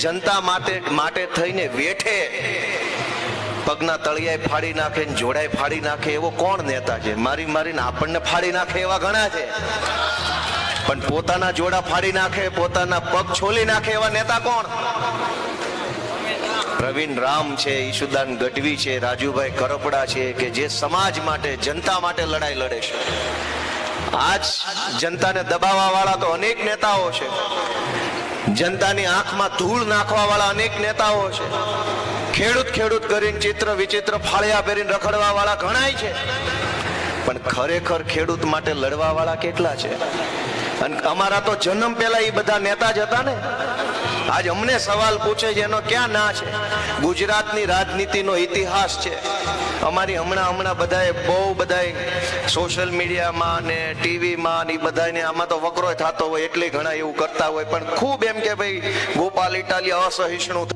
જનતા માટે માટે થઈને વેઠે. પગના તળિયાએ ફાડી નાખે ને જોડાય ફાડી નાખે એવો કોણ નેતા છે? મારી મારીને આપણને ફાડી નાખે એવા ઘણા છે. પણ પોતાના જોડા ફાડી નાખે, પોતાના પગ છોલી નાખે એવા નેતા કોણ? પ્રવીણ રામ છે, ઈશુદાન ગઢવી છે, રાજુભાઈ કરપડા છે કે જે સમાજ માટે, જનતા માટે લડાઈ લડે છે. આજ જનતાને દબાવવા વાળા તો અનેક નેતાઓ છે. જનતાની આંખમાં ધૂળ નાખવા વાળા અનેક નેતાઓ છે. ખેડૂત ખેડૂત કરીને ચિત્ર વિચિત્ર ફાળિયા પહેરીને રખડવા વાળા ઘણાય છે. પણ ખરેખર ખેડૂત માટે લડવા વાળા કેટલા છે? અને અમારા તો જન્મ પહેલા એ બધા નેતા જ હતા ને. આજ અમને સવાલ પૂછે છે, એનો ક્યાં ના છે? ગુજરાતની રાજનીતિનો ઇતિહાસ છે. અમારી હમણાં હમણાં બધાએ બહુ બધાએ સોશિયલ મીડિયામાં ને ટીવીમાં ને બધાને આમાં તો વકરો થતો હોય, એટલે ઘણા એવું કરતા હોય. પણ ખૂબ એમ કે ભાઈ ગોપાલ, ઇટાલિયા અસહિષ્ણુ